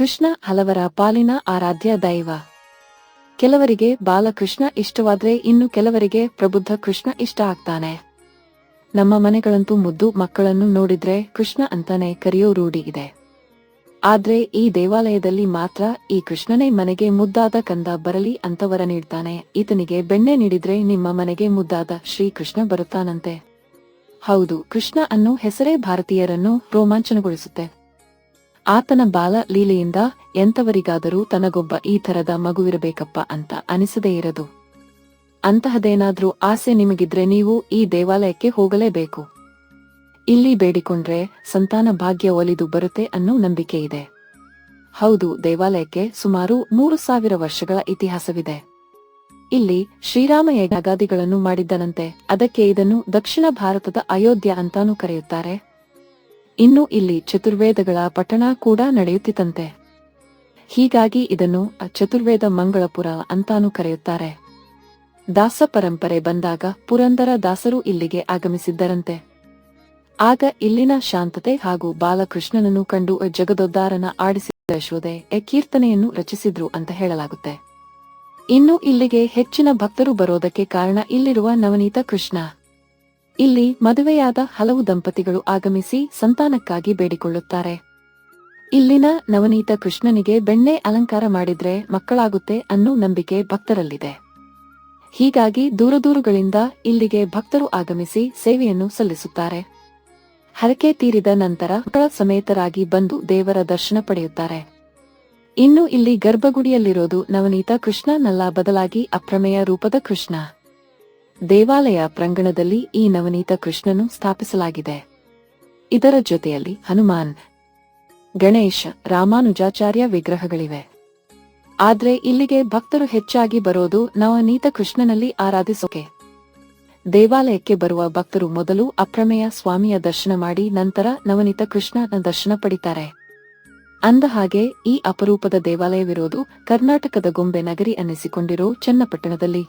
ಕೃಷ್ಣ ಹಲವರ ಪಾಲಿನ ಆರಾಧ್ಯ ದೈವ. ಕೆಲವರಿಗೆ ಬಾಲಕೃಷ್ಣ ಇಷ್ಟವಾದ್ರೆ ಇನ್ನು ಕೆಲವರಿಗೆ ಪ್ರಬುದ್ಧ ಕೃಷ್ಣ ಇಷ್ಟ ಆಗ್ತಾನೆ. ನಮ್ಮ ಮನೆಗಳಂತೂ ಮುದ್ದು ಮಕ್ಕಳನ್ನು ನೋಡಿದ್ರೆ ಕೃಷ್ಣ ಅಂತಾನೆ ಕರೆಯೋ ರೂಢಿ ಇದೆ. ಆದ್ರೆ ಈ ದೇವಾಲಯದಲ್ಲಿ ಮಾತ್ರ ಈ ಕೃಷ್ಣನೇ ಮನೆಗೆ ಮುದ್ದಾದ ಕಂದ ಬರಲಿ ಅಂತವರ ನೀಡ್ತಾನೆ. ಈತನಿಗೆ ಬೆಣ್ಣೆ ನೀಡಿದ್ರೆ ನಿಮ್ಮ ಮನೆಗೆ ಮುದ್ದಾದ ಶ್ರೀಕೃಷ್ಣ ಬರುತ್ತಾನಂತೆ. ಹೌದು, ಕೃಷ್ಣ ಅನ್ನೋ ಹೆಸರೇ ಭಾರತೀಯರನ್ನು ರೋಮಾಂಚನಗೊಳಿಸುತ್ತೆ. ಆತನ ಬಾಲ ಲೀಲೆಯಿಂದ ಎಂತವರಿಗಾದರೂ ತನಗೊಬ್ಬ ಈ ಥರದ ಮಗುವಿರಬೇಕಪ್ಪ ಅಂತ ಅನಿಸದೇ ಇರದು. ಅಂತಹದೇನಾದ್ರೂ ಆಸೆ ನಿಮಗಿದ್ರೆ ನೀವು ಈ ದೇವಾಲಯಕ್ಕೆ ಹೋಗಲೇಬೇಕು. ಇಲ್ಲಿ ಬೇಡಿಕೊಂಡ್ರೆ ಸಂತಾನ ಭಾಗ್ಯ ಒಲಿದು ಬರುತ್ತೆ ಅನ್ನೋ ನಂಬಿಕೆ ಇದೆ. ಹೌದು, ದೇವಾಲಯಕ್ಕೆ ಸುಮಾರು ಮೂರು ಸಾವಿರ ವರ್ಷಗಳ ಇತಿಹಾಸವಿದೆ. ಇಲ್ಲಿ ಶ್ರೀರಾಮ ಯಜ್ಞಾದಿಗಳನ್ನು ಮಾಡಿದ್ದನಂತೆ ಅದಕ್ಕೆ ಇದನ್ನು ದಕ್ಷಿಣ ಭಾರತದ ಅಯೋಧ್ಯ ಅಂತಾನೂ ಕರೆಯುತ್ತಾರೆ. ಇನ್ನು ಇಲ್ಲಿ ಚತುರ್ವೇದಗಳ ಪಠಣ ಕೂಡ ನಡೆಯುತ್ತಿತ್ತಂತೆ. ಹೀಗಾಗಿ ಇದನ್ನು ಚತುರ್ವೇದ ಮಂಗಳಪುರ ಅಂತಾನೂ ಕರೆಯುತ್ತಾರೆ. ದಾಸ ಪರಂಪರೆ ಬಂದಾಗ ಪುರಂದರ ದಾಸರು ಇಲ್ಲಿಗೆ ಆಗಮಿಸಿದ್ದರಂತೆ. ಆಗ ಇಲ್ಲಿನ ಶಾಂತತೆ ಹಾಗೂ ಬಾಲಕೃಷ್ಣನನ್ನು ಕಂಡು ಜಗದೊದ್ದಾರನ ಆಡಿಸಿದ ಯಶೋದೆ ಕೀರ್ತನೆಯನ್ನು ರಚಿಸಿದ್ರು ಅಂತ ಹೇಳಲಾಗುತ್ತೆ. ಇನ್ನು ಇಲ್ಲಿಗೆ ಹೆಚ್ಚಿನ ಭಕ್ತರು ಬರೋದಕ್ಕೆ ಕಾರಣ ಇಲ್ಲಿರುವ ನವನೀತ ಕೃಷ್ಣ. ಇಲ್ಲಿ ಮದುವೆಯಾದ ಹಲವು ದಂಪತಿಗಳು ಆಗಮಿಸಿ ಸಂತಾನಕ್ಕಾಗಿ ಬೇಡಿಕೊಳ್ಳುತ್ತಾರೆ. ಇಲ್ಲಿನ ನವನೀತ ಕೃಷ್ಣನಿಗೆ ಬೆಣ್ಣೆ ಅಲಂಕಾರ ಮಾಡಿದ್ರೆ ಮಕ್ಕಳಾಗುತ್ತೆ ಅನ್ನೋ ನಂಬಿಕೆ ಭಕ್ತರಲ್ಲಿದೆ. ಹೀಗಾಗಿ ದೂರದೂರುಗಳಿಂದ ಇಲ್ಲಿಗೆ ಭಕ್ತರು ಆಗಮಿಸಿ ಸೇವೆಯನ್ನು ಸಲ್ಲಿಸುತ್ತಾರೆ. ಹರಕೆ ತೀರಿದ ನಂತರ ಮಕ್ಕಳ ಸಮೇತರಾಗಿ ಬಂದು ದೇವರ ದರ್ಶನ ಪಡೆಯುತ್ತಾರೆ. ಇನ್ನು ಇಲ್ಲಿ ಗರ್ಭಗುಡಿಯಲ್ಲಿರೋದು ನವನೀತ ಕೃಷ್ಣನಲ್ಲ, ಬದಲಾಗಿ ಅಪ್ರಮೇಯ ರೂಪದ ಕೃಷ್ಣ. ದೇವಾಲಯ ಪ್ರಾಂಗಣದಲ್ಲಿ ಈ ನವನೀತ ಕೃಷ್ಣನು ಸ್ಥಾಪಿಸಲಾಗಿದೆ. ಇದರ ಜೊತೆಯಲ್ಲಿ ಹನುಮಾನ್, ಗಣೇಶ, ರಾಮಾನುಜಾಚಾರ್ಯ ವಿಗ್ರಹಗಳಿವೆ. ಆದ್ರೆ ಇಲ್ಲಿಗೆ ಭಕ್ತರು ಹೆಚ್ಚಾಗಿ ಬರೋದು ನವನೀತ ಕೃಷ್ಣನಲ್ಲಿ ಆರಾಧಿಸೋಕೆ. ದೇವಾಲಯಕ್ಕೆ ಬರುವ ಭಕ್ತರು ಮೊದಲು ಅಪ್ರಮೇಯ ಸ್ವಾಮಿಯ ದರ್ಶನ ಮಾಡಿ ನಂತರ ನವನೀತ ಕೃಷ್ಣನ ದರ್ಶನ ಪಡಿತಾರೆ. ಅಂದ ಹಾಗೆ ಈ ಅಪರೂಪದ ದೇವಾಲಯವಿರೋದು ಕರ್ನಾಟಕದ ಗೊಂಬೆ ನಗರಿ ಅನ್ನಿಸಿಕೊಂಡಿರೋ ಚನ್ನಪಟ್ಟಣದಲ್ಲಿ.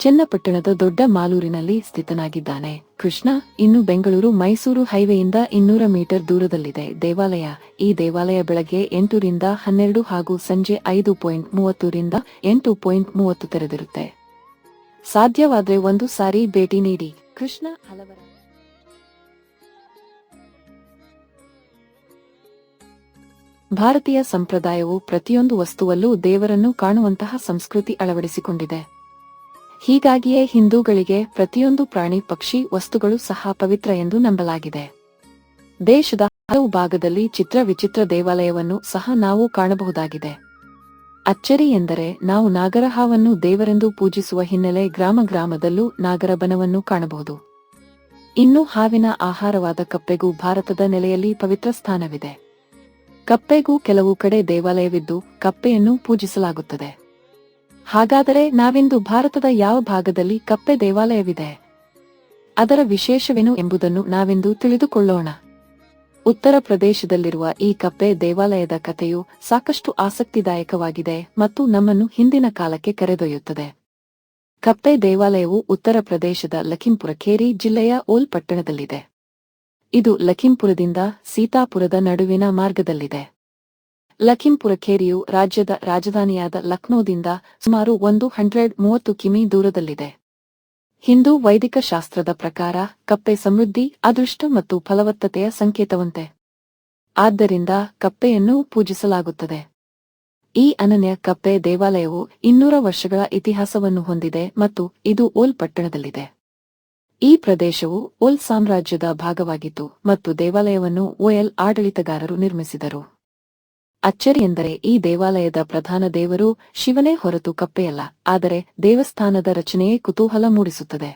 ಚನ್ನಪಟ್ಟಣದ ದೊಡ್ಡ ಮಾಲೂರಿನಲ್ಲಿ ಸ್ಥಿತನಾಗಿದ್ದಾನೆ. ಕೃಷ್ಣ ಇನ್ನು ಬೆಂಗಳೂರು ಮೈಸೂರು ಹೈವೇಯಿಂದ ಇನ್ನೂರ ಮೀಟರ್ ದೂರದಲ್ಲಿದೆ. ದೇವಾಲಯ. ಈ ದೇವಾಲಯ ಬೆಳಗ್ಗೆ ಎಂಟರಿಂದ ಹನ್ನೆರಡು ಹಾಗೂ ಸಂಜೆ ಐದು ಪಾಯಿಂಟ್ ಮೂವತ್ತರಿಂದ ಎಂಟು ಪಾಯಿಂಟ್ ಮೂವತ್ತು ತೆರೆದಿರುತ್ತೆ. ಸಾಧ್ಯವಾದರೆ ಒಂದು ಸಾರಿ ಭೇಟಿ ನೀಡಿ. ಕೃಷ್ಣ ಭಾರತೀಯ ಸಂಪ್ರದಾಯವು ಪ್ರತಿಯೊಂದು ವಸ್ತುವಲ್ಲೂ ದೇವರನ್ನು ಕಾಣುವಂತಹ ಸಂಸ್ಕೃತಿ ಅಳವಡಿಸಿಕೊಂಡಿದೆ. ಹೀಗಾಗಿಯೇ ಹಿಂದೂಗಳಿಗೆ ಪ್ರತಿಯೊಂದು ಪ್ರಾಣಿ, ಪಕ್ಷಿ, ವಸ್ತುಗಳು ಸಹ ಪವಿತ್ರ ಎಂದು ನಂಬಲಾಗಿದೆ. ದೇಶದ ಹಲವು ಭಾಗದಲ್ಲಿ ಚಿತ್ರ ವಿಚಿತ್ರ ದೇವಾಲಯವನ್ನು ಸಹ ನಾವು ಕಾಣಬಹುದಾಗಿದೆ. ಅಚ್ಚರಿ ಎಂದರೆ ನಾವು ನಾಗರಹಾವನ್ನು ದೇವರೆಂದು ಪೂಜಿಸುವ ಹಿನ್ನೆಲೆ ಗ್ರಾಮ ಗ್ರಾಮದಲ್ಲೂ ನಾಗರಬನವನ್ನು ಕಾಣಬಹುದು. ಇನ್ನು ಹಾವಿನ ಆಹಾರವಾದ ಕಪ್ಪೆಗೂ ಭಾರತದ ನೆಲೆಯಲ್ಲಿ ಪವಿತ್ರ ಸ್ಥಾನವಿದೆ. ಕಪ್ಪೆಗೂ ಕೆಲವು ಕಡೆ ದೇವಾಲಯವಿದ್ದು ಕಪ್ಪೆಯನ್ನು ಪೂಜಿಸಲಾಗುತ್ತದೆ. ಹಾಗಾದರೆ ನಾವಿಂದು ಭಾರತದ ಯಾವ ಭಾಗದಲ್ಲಿ ಕಪ್ಪೆ ದೇವಾಲಯವಿದೆ? ಅದರ ವಿಶೇಷವೇನು ಎಂಬುದನ್ನು ನಾವಿಂದು ತಿಳಿದುಕೊಳ್ಳೋಣ. ಉತ್ತರ ಪ್ರದೇಶದಲ್ಲಿರುವ ಈ ಕಪ್ಪೆ ದೇವಾಲಯದ ಕಥೆಯು ಸಾಕಷ್ಟು ಆಸಕ್ತಿದಾಯಕವಾಗಿದೆ ಮತ್ತು ನಮ್ಮನ್ನು ಹಿಂದಿನ ಕಾಲಕ್ಕೆ ಕರೆದೊಯ್ಯುತ್ತದೆ. ಕಪ್ಪೆ ದೇವಾಲಯವು ಉತ್ತರ ಪ್ರದೇಶದ ಲಖಿಂಪುರ ಖೇರಿ ಜಿಲ್ಲೆಯ ಓಲ್ ಪಟ್ಟಣದಲ್ಲಿದೆ. ಇದು ಲಖಿಂಪುರದಿಂದ ಸೀತಾಪುರದ ನಡುವಿನ ಮಾರ್ಗದಲ್ಲಿದೆ. ಲಖಿಂಪುರ ಖೇರಿಯು ರಾಜ್ಯದ ರಾಜಧಾನಿಯಾದ ಲಕ್ನೋದಿಂದ ಸುಮಾರು ಒಂದು ಹಂಡ್ರೆಡ್ ಮೂವತ್ತು ಕಿಮಿ ದೂರದಲ್ಲಿದೆ. ಹಿಂದೂ ವೈದಿಕ ಶಾಸ್ತ್ರದ ಪ್ರಕಾರ ಕಪ್ಪೆ ಸಮೃದ್ಧಿ, ಅದೃಷ್ಟ ಮತ್ತು ಫಲವತ್ತತೆಯ ಸಂಕೇತವಂತೆ. ಆದ್ದರಿಂದ ಕಪ್ಪೆಯನ್ನು ಪೂಜಿಸಲಾಗುತ್ತದೆ. ಈ ಅನನ್ಯ ಕಪ್ಪೆ ದೇವಾಲಯವು ಇನ್ನೂರ ವರ್ಷಗಳ ಇತಿಹಾಸವನ್ನು ಹೊಂದಿದೆ ಮತ್ತು ಇದು ಓಲ್ ಪಟ್ಟಣದಲ್ಲಿದೆ. ಈ ಪ್ರದೇಶವು ಓಲ್ ಸಾಮ್ರಾಜ್ಯದ ಭಾಗವಾಗಿತ್ತು ಮತ್ತು ದೇವಾಲಯವನ್ನು ಓಯಲ್ ಆಡಳಿತಗಾರರು ನಿರ್ಮಿಸಿದರು. ಅಚ್ಚರಿ ಎಂದರೆ ಈ ದೇವಾಲಯದ ಪ್ರಧಾನ ದೇವರು ಶಿವನೇ ಹೊರತು ಕಪ್ಪೆಯಲ್ಲ, ಆದರೆ ದೇವಸ್ಥಾನದ ರಚನೆಯೇ ಕುತೂಹಲ ಮೂಡಿಸುತ್ತದೆ.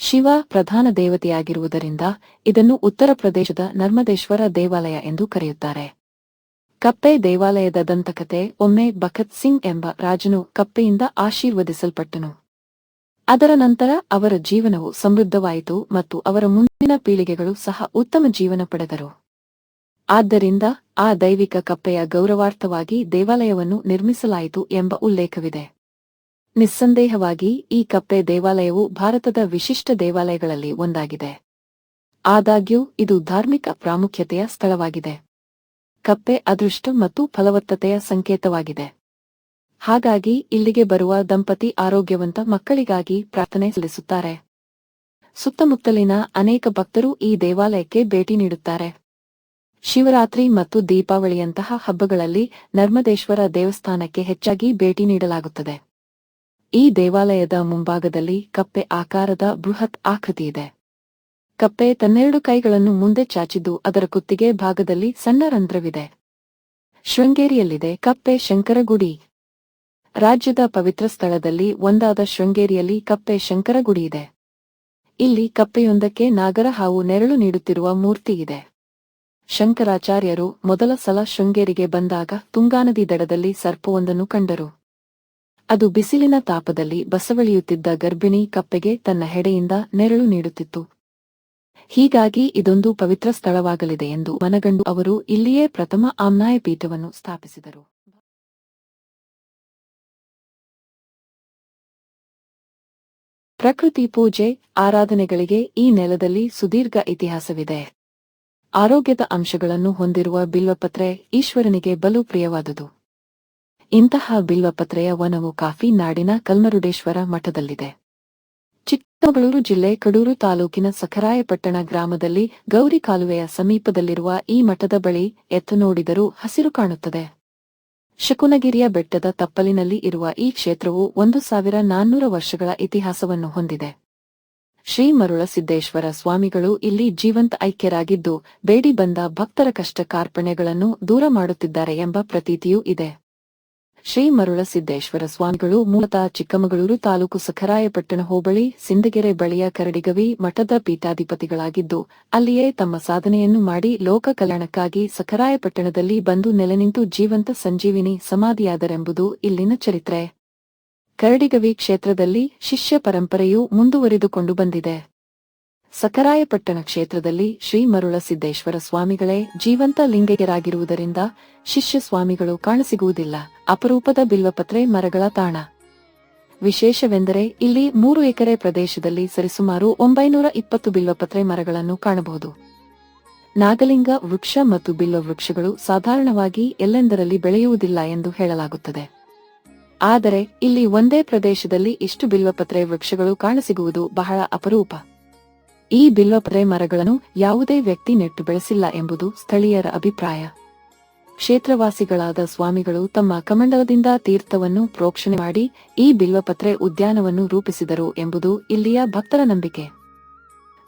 ಶಿವ ಪ್ರಧಾನ ದೇವತೆಯಾಗಿರುವುದರಿಂದ ಇದನ್ನು ಉತ್ತರ ಪ್ರದೇಶದ ನರ್ಮದೇಶ್ವರ ದೇವಾಲಯ ಎಂದು ಕರೆಯುತ್ತಾರೆ. ಕಪ್ಪೆ ದೇವಾಲಯದ ದಂತಕತೆ ಒಮ್ಮೆ ಬಖತ್ ಸಿಂಗ್ ಎಂಬ ರಾಜನು ಕಪ್ಪೆಯಿಂದ ಆಶೀರ್ವದಿಸಲ್ಪಟ್ಟನು. ಅದರ ನಂತರ ಅವರ ಜೀವನವು ಸಮೃದ್ಧವಾಯಿತು ಮತ್ತು ಅವರ ಮುಂದಿನ ಪೀಳಿಗೆಗಳು ಸಹ ಉತ್ತಮ ಜೀವನ ಪಡೆದರು. ಆದ್ದರಿಂದ ಆ ದೈವಿಕ ಕಪ್ಪೆಯ ಗೌರವಾರ್ಥವಾಗಿ ದೇವಾಲಯವನ್ನು ನಿರ್ಮಿಸಲಾಯಿತು ಎಂಬ ಉಲ್ಲೇಖವಿದೆ. ನಿಸ್ಸಂದೇಹವಾಗಿ ಈ ಕಪ್ಪೆ ದೇವಾಲಯವು ಭಾರತದ ವಿಶಿಷ್ಟ ದೇವಾಲಯಗಳಲ್ಲಿ ಒಂದಾಗಿದೆ. ಆದಾಗ್ಯೂ ಇದು ಧಾರ್ಮಿಕ ಪ್ರಾಮುಖ್ಯತೆಯ ಸ್ಥಳವಾಗಿದೆ. ಕಪ್ಪೆ ಅದೃಷ್ಟ ಮತ್ತು ಫಲವತ್ತತೆಯ ಸಂಕೇತವಾಗಿದೆ. ಹಾಗಾಗಿ ಇಲ್ಲಿಗೆ ಬರುವ ದಂಪತಿ ಆರೋಗ್ಯವಂತ ಮಕ್ಕಳಿಗಾಗಿ ಪ್ರಾರ್ಥನೆ ಸಲ್ಲಿಸುತ್ತಾರೆ. ಸುತ್ತಮುತ್ತಲಿನ ಅನೇಕ ಭಕ್ತರು ಈ ದೇವಾಲಯಕ್ಕೆ ಭೇಟಿ ನೀಡುತ್ತಾರೆ. ಶಿವರಾತ್ರಿ ಮತ್ತು ದೀಪಾವಳಿಯಂತಹ ಹಬ್ಬಗಳಲ್ಲಿ ನರ್ಮದೇಶ್ವರ ದೇವಸ್ಥಾನಕ್ಕೆ ಹೆಚ್ಚಾಗಿ ಭೇಟಿ ನೀಡಲಾಗುತ್ತದೆ. ಈ ದೇವಾಲಯದ ಮುಂಭಾಗದಲ್ಲಿ ಕಪ್ಪೆ ಆಕಾರದ ಬೃಹತ್ ಆಕೃತಿಯಿದೆ ಕಪ್ಪೆ ತನ್ನೆರಡು ಕೈಗಳನ್ನು ಮುಂದೆ ಚಾಚಿದ್ದು ಅದರ ಕುತ್ತಿಗೆ ಭಾಗದಲ್ಲಿ ಸಣ್ಣ ರಂಧ್ರವಿದೆ. ಶೃಂಗೇರಿಯಲ್ಲಿದೆ ಕಪ್ಪೆ ಶಂಕರಗುಡಿ. ರಾಜ್ಯದ ಪವಿತ್ರ ಸ್ಥಳದಲ್ಲಿ ಒಂದಾದ ಶೃಂಗೇರಿಯಲ್ಲಿ ಕಪ್ಪೆ ಶಂಕರ ಗುಡಿ ಇದೆ. ಇಲ್ಲಿ ಕಪ್ಪೆಯೊಂದಕ್ಕೆ ನಾಗರ ಹಾವು ನೆರಳು ನೀಡುತ್ತಿರುವ ಮೂರ್ತಿಯಿದೆ ಇದೆ. ಶಂಕರಾಚಾರ್ಯರು ಮೊದಲ ಸಲ ಶೃಂಗೇರಿಗೆ ಬಂದಾಗ ತುಂಗಾನದಿ ದಡದಲ್ಲಿ ಸರ್ಪವೊಂದನ್ನು ಕಂಡರು. ಅದು ಬಿಸಿಲಿನ ತಾಪದಲ್ಲಿ ಬಸವಳಿಯುತ್ತಿದ್ದ ಗರ್ಭಿಣಿ ಕಪ್ಪೆಗೆ ತನ್ನ ಹೆಡೆಯಿಂದ ನೆರಳು ನೀಡುತ್ತಿತ್ತು. ಹೀಗಾಗಿ ಇದೊಂದು ಪವಿತ್ರ ಸ್ಥಳವಾಗಲಿದೆ ಎಂದು ಮನಗಂಡು ಅವರು ಇಲ್ಲಿಯೇ ಪ್ರಥಮ ಆಮ್ನಾಯ ಪೀಠವನ್ನು ಸ್ಥಾಪಿಸಿದರು. ಪ್ರಕೃತಿ ಪೂಜೆ, ಆರಾಧನೆಗಳಿಗೆ ಈ ನೆಲದಲ್ಲಿ ಸುದೀರ್ಘ ಇತಿಹಾಸವಿದೆ. ಆರೋಗ್ಯದ ಅಂಶಗಳನ್ನು ಹೊಂದಿರುವ ಬಿಲ್ವಪತ್ರೆ ಈಶ್ವರನಿಗೆ ಬಲು ಪ್ರಿಯವಾದುದು. ಇಂತಹ ಬಿಲ್ವಪತ್ರೆಯ ವನವು ಕಾಫಿ ನಾಡಿನ ಕಲ್ಮರುಡೇಶ್ವರ ಮಠದಲ್ಲಿದೆ. ಚಿಕ್ಕಮಗಳೂರು ಜಿಲ್ಲೆ ಕಡೂರು ತಾಲೂಕಿನ ಸಖರಾಯಪಟ್ಟಣ ಗ್ರಾಮದಲ್ಲಿ ಗೌರಿ ಕಾಲುವೆಯ ಸಮೀಪದಲ್ಲಿರುವ ಈ ಮಠದ ಬಳಿ ಎತ್ತು ನೋಡಿದರೂ ಹಸಿರು ಕಾಣುತ್ತದೆ. ಶಕುನಗಿರಿಯ ಬೆಟ್ಟದ ತಪ್ಪಲಿನಲ್ಲಿ ಇರುವ ಈ ಕ್ಷೇತ್ರವು ಒಂದು ಸಾವಿರ ನಾನ್ನೂರು ವರ್ಷಗಳ ಇತಿಹಾಸವನ್ನು ಹೊಂದಿದೆ. ಶ್ರೀ ಮರುಳ ಸಿದ್ದೇಶ್ವರ ಸ್ವಾಮಿಗಳು ಇಲ್ಲಿ ಜೀವಂತ ಐಕ್ಯರಾಗಿದ್ದು, ಬೇಡಿ ಬಂದ ಭಕ್ತರ ಕಷ್ಟ ಕಾರ್ಪಣ್ಯಗಳನ್ನು ದೂರ ಮಾಡುತ್ತಿದ್ದಾರೆ ಎಂಬ ಪ್ರತೀತಿಯೂ ಇದೆ. ಶ್ರೀ ಮರುಳ ಸಿದ್ದೇಶ್ವರ ಸ್ವಾಮಿಗಳು ಮೂಲತಃ ಚಿಕ್ಕಮಗಳೂರು ತಾಲೂಕು ಸಖರಾಯಪಟ್ಟಣ ಹೋಬಳಿ, ಸಿಂದಗೆರೆ ಬಳಿಯ ಕರಡಿಗವಿ ಮಠದ ಪೀಠಾಧಿಪತಿಗಳಾಗಿದ್ದು, ಅಲ್ಲಿಯೇ ತಮ್ಮ ಸಾಧನೆಯನ್ನು ಮಾಡಿ ಲೋಕ ಕಲ್ಯಾಣಕ್ಕಾಗಿ ಸಖರಾಯಪಟ್ಟಣದಲ್ಲಿ ಬಂದು ನೆಲೆನಿಂತು ಜೀವಂತ ಸಂಜೀವಿನಿ ಸಮಾಧಿಯಾದರೆಂಬುದು ಇಲ್ಲಿನ ಚರಿತ್ರೆ. ಕರಡಿಗವಿ ಕ್ಷೇತ್ರದಲ್ಲಿ ಶಿಷ್ಯ ಪರಂಪರೆಯು ಮುಂದುವರಿದುಕೊಂಡು ಬಂದಿದೆ. ಸಕರಾಯಪಟ್ಟಣ ಕ್ಷೇತ್ರದಲ್ಲಿ ಶ್ರೀ ಮರುಳ ಸಿದ್ದೇಶ್ವರ ಸ್ವಾಮಿಗಳೇ ಜೀವಂತ ಲಿಂಗಿಗರಾಗಿರುವುದರಿಂದ ಶಿಷ್ಯ ಸ್ವಾಮಿಗಳು ಕಾಣಸಿಗುವುದಿಲ್ಲ. ಅಪರೂಪದ ಬಿಲ್ವಪತ್ರೆ ಮರಗಳ ತಾಣ. ವಿಶೇಷವೆಂದರೆ ಇಲ್ಲಿ ಮೂರು ಎಕರೆ ಪ್ರದೇಶದಲ್ಲಿ ಸರಿಸುಮಾರು ಒಂಬೈನೂರ ಇಪ್ಪತ್ತು ಬಿಲ್ವಪತ್ರೆ ಮರಗಳನ್ನು ಕಾಣಬಹುದು. ನಾಗಲಿಂಗ ವೃಕ್ಷ ಮತ್ತು ಬಿಲ್ವ ವೃಕ್ಷಗಳು ಸಾಧಾರಣವಾಗಿ ಎಲ್ಲೆಂದರಲ್ಲಿ ಬೆಳೆಯುವುದಿಲ್ಲ ಎಂದು ಹೇಳಲಾಗುತ್ತದೆ. ಆದರೆ ಇಲ್ಲಿ ಒಂದೇ ಪ್ರದೇಶದಲ್ಲಿ ಇಷ್ಟು ಬಿಲ್ವಪತ್ರೆ ವೃಕ್ಷಗಳು ಕಾಣಸಿಗುವುದು ಬಹಳ ಅಪರೂಪ. ಈ ಬಿಲ್ವಪತ್ರೆ ಮರಗಳನ್ನು ಯಾವುದೇ ವ್ಯಕ್ತಿ ನೆಟ್ಟು ಬೆಳೆಸಿಲ್ಲ ಎಂಬುದು ಸ್ಥಳೀಯರ ಅಭಿಪ್ರಾಯ. ಕ್ಷೇತ್ರವಾಸಿಗಳಾದ ಸ್ವಾಮಿಗಳು ತಮ್ಮ ಕಮಂಡಲದಿಂದ ತೀರ್ಥವನ್ನು ಪ್ರೋಕ್ಷಣೆ ಮಾಡಿ ಈ ಬಿಲ್ವಪತ್ರೆ ಉದ್ಯಾನವನ್ನು ರೂಪಿಸಿದರು ಎಂಬುದು ಇಲ್ಲಿಯ ಭಕ್ತರ ನಂಬಿಕೆ.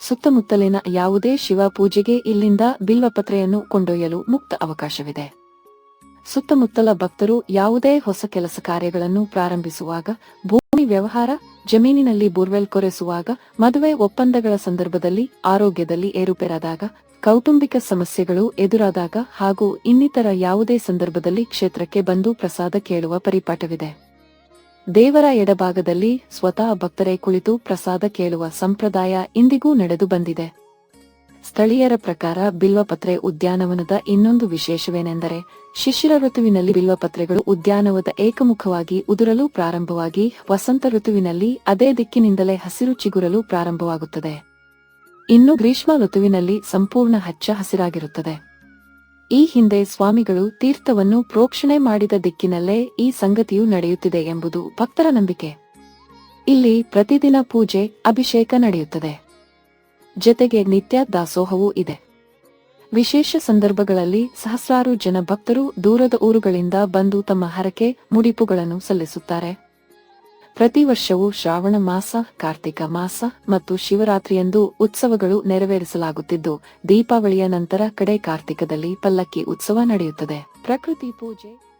ಸುತ್ತಮುತ್ತಲಿನ ಯಾವುದೇ ಶಿವ ಪೂಜೆಗೆ ಇಲ್ಲಿಂದ ಬಿಲ್ವಪತ್ರೆಯನ್ನು ಕೊಂಡೊಯ್ಯಲು ಮುಕ್ತ ಅವಕಾಶವಿದೆ. ಸುತ್ತಮುತ್ತಲ ಭಕ್ತರು ಯಾವುದೇ ಹೊಸ ಕೆಲಸ ಕಾರ್ಯಗಳನ್ನು ಪ್ರಾರಂಭಿಸುವಾಗ, ಭೂಮಿ ವ್ಯವಹಾರ, ಜಮೀನಿನಲ್ಲಿ ಬೋರ್ವೆಲ್ ಕೊರೆಸುವಾಗ, ಮದುವೆ ಒಪ್ಪಂದಗಳ ಸಂದರ್ಭದಲ್ಲಿ ಆರೋಗ್ಯದಲ್ಲಿ ಏರುಪೇರಾದಾಗ, ಕೌಟುಂಬಿಕ ಸಮಸ್ಯೆಗಳು ಎದುರಾದಾಗ ಹಾಗೂ ಇನ್ನಿತರ ಯಾವುದೇ ಸಂದರ್ಭದಲ್ಲಿ ಕ್ಷೇತ್ರಕ್ಕೆ ಬಂದು ಪ್ರಸಾದ ಕೇಳುವ ಪರಿಪಾಠವಿದೆ. ದೇವರ ಎಡಭಾಗದಲ್ಲಿ ಸ್ವತಃ ಭಕ್ತರೇ ಕುಳಿತು ಪ್ರಸಾದ ಕೇಳುವ ಸಂಪ್ರದಾಯ ಇಂದಿಗೂ ನಡೆದು ಬಂದಿದೆ. ಸ್ಥಳೀಯರ ಪ್ರಕಾರ ಬಿಲ್ವಪತ್ರೆ ಉದ್ಯಾನವನದ ಇನ್ನೊಂದು ವಿಶೇಷವೇನೆಂದರೆ, ಶಿಶಿರ ಋತುವಿನಲ್ಲಿ ಬಿಲ್ವಪತ್ರೆಗಳು ಉದ್ಯಾನವದ ಏಕಮುಖವಾಗಿ ಉದುರಲು ಪ್ರಾರಂಭವಾಗಿ ವಸಂತ ಋತುವಿನಲ್ಲಿ ಅದೇ ದಿಕ್ಕಿನಿಂದಲೇ ಹಸಿರು ಚಿಗುರಲು ಪ್ರಾರಂಭವಾಗುತ್ತದೆ. ಇನ್ನು ಗ್ರೀಷ್ಮ ಋತುವಿನಲ್ಲಿ ಸಂಪೂರ್ಣ ಹಚ್ಚ ಹಸಿರಾಗಿರುತ್ತದೆ. ಈ ಹಿಂದೆ ಸ್ವಾಮಿಗಳು ತೀರ್ಥವನ್ನು ಪ್ರೋಕ್ಷಣೆ ಮಾಡಿದ ದಿಕ್ಕಿನಲ್ಲೇ ಈ ಸಂಗತಿಯು ನಡೆಯುತ್ತಿದೆ ಎಂಬುದು ಭಕ್ತರ ನಂಬಿಕೆ. ಇಲ್ಲಿ ಪ್ರತಿದಿನ ಪೂಜೆ, ಅಭಿಷೇಕ ನಡೆಯುತ್ತದೆ. ಜತೆಗೆ ನಿತ್ಯ ದಾಸೋಹವೂ ಇದೆ. ವಿಶೇಷ ಸಂದರ್ಭಗಳಲ್ಲಿ ಸಹಸ್ರಾರು ಜನ ಭಕ್ತರು ದೂರದ ಊರುಗಳಿಂದ ಬಂದು ತಮ್ಮ ಹರಕೆ, ಮುಡಿಪುಗಳನ್ನು ಸಲ್ಲಿಸುತ್ತಾರೆ. ಪ್ರತಿ ವರ್ಷವೂ ಶ್ರಾವಣ ಮಾಸ, ಕಾರ್ತಿಕ ಮಾಸ ಮತ್ತು ಶಿವರಾತ್ರಿಯಂದು ಉತ್ಸವಗಳು ನೆರವೇರಿಸಲಾಗುತ್ತಿದ್ದು, ದೀಪಾವಳಿಯ ನಂತರ ಕಡೆ ಕಾರ್ತಿಕದಲ್ಲಿ ಪಲ್ಲಕ್ಕಿ ಉತ್ಸವ ನಡೆಯುತ್ತದೆ. ಪ್ರಕೃತಿ ಪೂಜೆ.